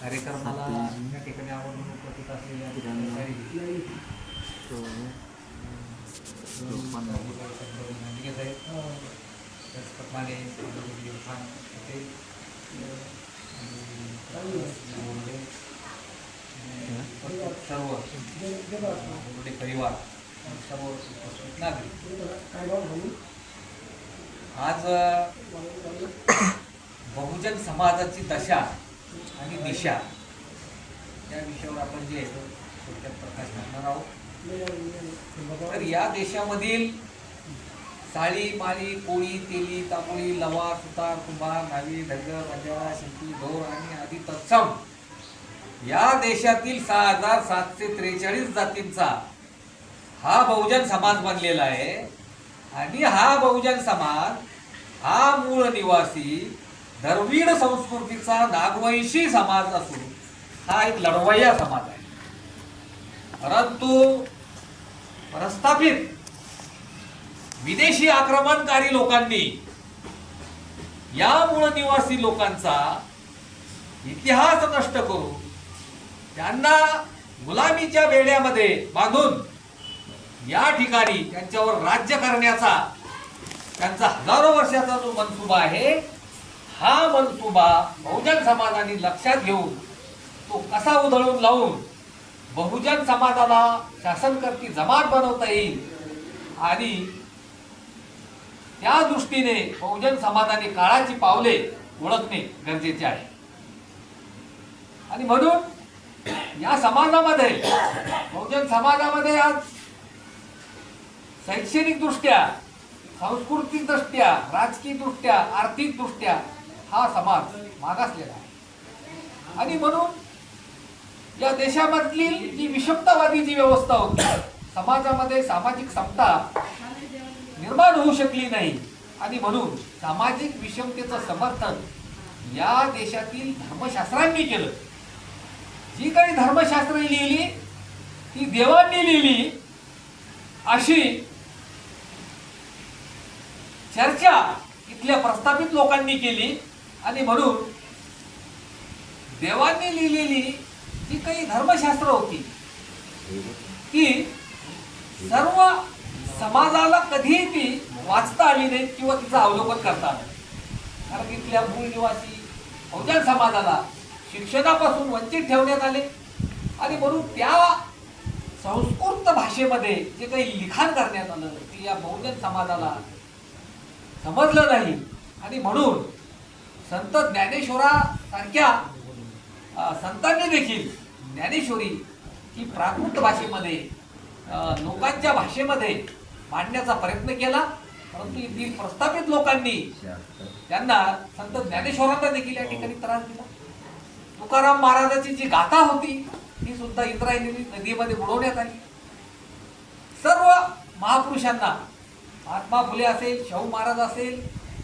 कार्यक्रमाला या ठिकाणी आवडून उपस्थित असलेल्या त्याचप्रमाणे पटेल सर्व बोर्डे परिवार आणि सर्व उपस्थित नागरिक. आज बहुजन समाजाची दशा आणि दिशा. या विषयावर आपण जे थोडक्यात प्रकाश टाकणार आहोत. तर या देशामधील साळी माळी कोळी तेली तांबोळी लवा सुतार कुंभार नावी धनगर बंजारा शिंपी गौर आणि आदी तत्सम या देशातील सहा हजार सातशे त्रेचाळीस जातींचा हा बहुजन समाज बनलेला आहे. आणि हा बहुजन समाज हा मूळ निवासी द्रविड संस्कृतीचा नागवंशी समाज असून हा एक लढवय्या समाज आहे. परंतु प्रस्थापित विदेशी आक्रमणकारी लोकांनी या मूळ निवासी लोकांचा इतिहास नष्ट करून त्यांना गुलामीच्या वेड्यामध्ये बांधून या ठिकाणी त्यांच्यावर राज्य करण्याचा त्यांचा हजारो वर्षाचा जो मनसुबा आहे हा मनसुबा बहुजन समाजाने लक्षात घेऊन तो कसा उधळून लावून बहुजन समाजाला शासनकर्ती जमात बनवता येईल? आणि त्या दृष्टीने बहुजन समाजाने काळाची पावले ओळखणे गरजेचे आहे. आणि म्हणून या समाजामध्ये बहुजन समाजामध्ये आज शैक्षणिक दृष्ट्या सांस्कृतिक दृष्ट्या हा समाज मागासलेला आहे. आणि म्हणून या देशामधली जी विषमतावादी जी व्यवस्था होती समाजामध्ये सामाजिक समता निर्माण होऊ शकली नाही. आणि म्हणून सामाजिक विषमतेचं समर्थन या देशातील धर्मशास्त्रांनी केलं. जी काही धर्मशास्त्र लिहिली ती देवांनी लिहिली अशी चर्चा इथल्या प्रस्थापित लोकांनी केली. आणि म्हणून देवांनी लिहिलेली जी काही धर्मशास्त्र होती. ती सर्व समाजाला कधीही ती वाचता आली नाही किंवा तिचं अवलोकन करता आलं कारण इथल्या मूळ निवासी बहुजन समाजाला शिक्षणापासून वंचित ठेवण्यात आले. आणि म्हणून त्या संस्कृत भाषेमध्ये जे काही लिखाण करण्यात आलं ते या बहुजन समाजाला समजलं नाही. आणि म्हणून संत ज्ञानेश्वरासारख्या संतांनी देखील ज्ञानेश्वरी ही प्राकृत भाषेमध्ये लोकांच्या भाषेमध्ये मांडण्याचा प्रयत्न केला. परंतु येथील प्रस्थापित लोकांनी त्यांना संत ज्ञानेश्वरांना देखील या ठिकाणी त्रास दिला. तुकाराम महाराजाची जी गाथा होती ती सुद्धा इंद्रायणी नदीमध्ये बुडवण्यात आली. सर्व महापुरुषांना महात्मा फुले असेल शाहू महाराज असेल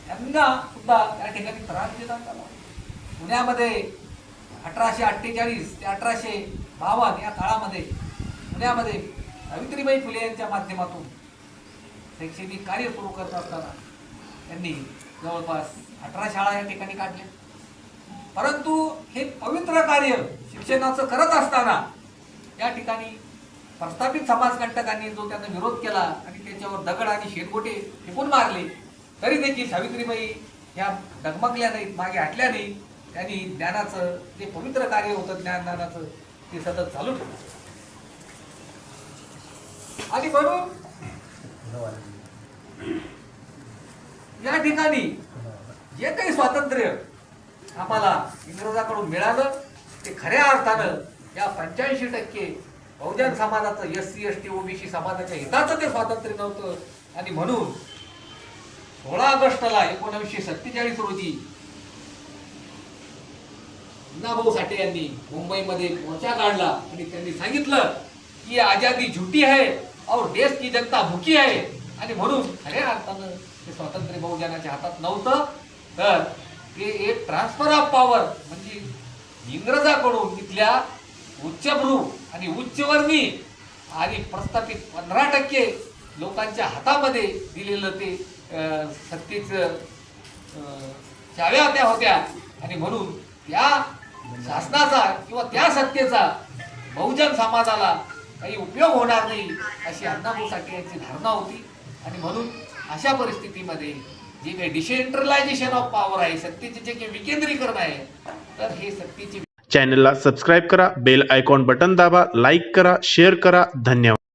त्यांना सुद्धा त्या ठिकाणी त्रास देण्यात आला पुण्यामध्ये अठराशे अठ्ठेचाळीस ते अठराशे बावन्न या काळामध्ये पुण्यामध्ये सावित्रीबाई फुले यांच्या माध्यमातून शैक्षणिक कार्य सुरू करत असताना त्यांनी जवळपास अठरा शाळा या ठिकाणी काढल्या. परंतु हे पवित्र कार्य शिक्षणाचं करत असताना या ठिकाणी प्रस्थापित समाजकंटकांनी जो त्यांना विरोध केला आणि त्याच्यावर दगड आणि शेरगोटे फेकून मारले तरी देखील सावित्रीबाई ह्या डगमगल्या नाहीत मागे हटल्या नाही त्यांनी ज्ञानाचं जे पवित्र कार्य होतं ज्ञानदानाचं ते सतत चालू ठेवलं. आणि म्हणून या ठिकाणी जे काही स्वातंत्र्य आम्हाला इंग्रजाकडून मिळालं ते खऱ्या अर्थानं या पंच्याऐंशी टक्के बहुजन समाजाचं S C S T OBC समाजाच्या हिताचं ते स्वातंत्र्य नव्हतं. आणि म्हणून सोळा ऑगस्टला एकोणीसशे सत्तेचाळीस रोजी भाऊ साठे यांनी मुंबईमध्ये मोर्चा काढला आणि त्यांनी सांगितलं की आजादी झुटी आहे और देश की जनता भुकी आहे. आणि म्हणून खऱ्या अर्थानं ते स्वातंत्र्य बहुजनाच्या हातात नव्हतं. तर ते एक ट्रान्सफर ऑफ पॉवर म्हणजे इंग्रजाकडून तिथल्या उच्चभ्रू आणि उच्चवर्णी आणि प्रस्थापित पंधरा टक्के लोकांच्या हातामध्ये दिलेलं ते अं, सत्तेचं चाव्या त्या होत्या. आणि म्हणून त्या शासनाचा किंवा त्या सत्तेचा बहुजन समाजाला काही उपयोग होणार नाही अशी अण्णाभाऊ साठे यांची धारणा होती. आणि म्हणून अशा परिस्थितीमध्ये जे काही डिसेंट्रलायझेशन ऑफ पॉवर आहे सत्तेचे जे काही विकेंद्रीकरण आहे तर हे सत्तेचे चॅनलला सबस्क्राईब करा बेल आयकॉन बटन दाबा लाईक करा शेअर करा. धन्यवाद.